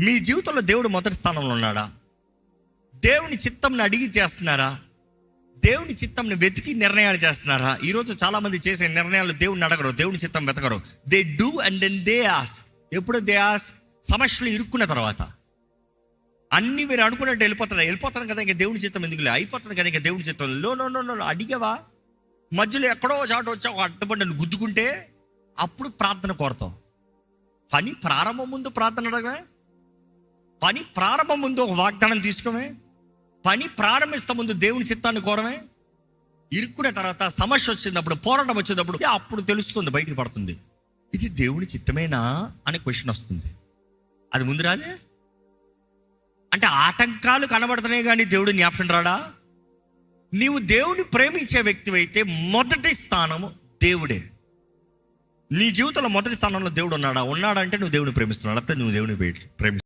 మీ జీవితంలో దేవుడు మొదటి స్థానంలో ఉన్నాడా? దేవుని చిత్తంని అడిగి చేస్తున్నారా? దేవుని చిత్తంని వెతికి నిర్ణయాలు చేస్తున్నారా? ఈరోజు చాలామంది చేసే నిర్ణయాలు దేవుడిని అడగరు దేవుని చిత్తం వెతకరు. They do and then they ask ఎప్పుడు దే ఆస్ సమస్యలు ఇరుక్కున్న తర్వాత. అన్ని మీరు అనుకున్నట్టు వెళ్ళిపోతారు వెళ్ళిపోతాను కదా ఇంకా దేవుని చిత్తం ఎందుకులే అయిపోతాను కదా ఇంకా దేవుని చిత్తం. లో నో నో నో అడిగావా? మధ్యలో ఎక్కడో చాటు వచ్చా ఒక అడ్డబండిని గుద్దుకుంటే అప్పుడు ప్రార్థన కోరతాం. పని ప్రారంభం ముందు ప్రార్థన అడగమే పని ప్రారంభం ముందు ఒక వాగ్దానం తీసుకోమే. పని ప్రారంభిస్తా ముందు దేవుని చిత్తాన్ని కోరమే. ఇరుక్కునే తర్వాత సమస్య వచ్చినప్పుడు పోరాటం వచ్చినప్పుడు అప్పుడు తెలుస్తుంది బయటికి పడుతుంది. ఇది దేవుని చిత్తమేనా అనే క్వశ్చన్ వస్తుంది. అది ముందు రాదే? అంటే ఆటంకాలు కనబడుతున్నాయి కానీ దేవుడు జ్ఞాపకం రాడా? నీవు దేవుని ప్రేమించే వ్యక్తి అయితే మొదటి స్థానము దేవుడే. నీ జీవితంలో మొదటి స్థానంలో దేవుడు ఉన్నాడా? ఉన్నాడంటే నువ్వు దేవుని ప్రేమిస్తున్నాడు లేకపోతే నువ్వు దేవుని ప్రేమి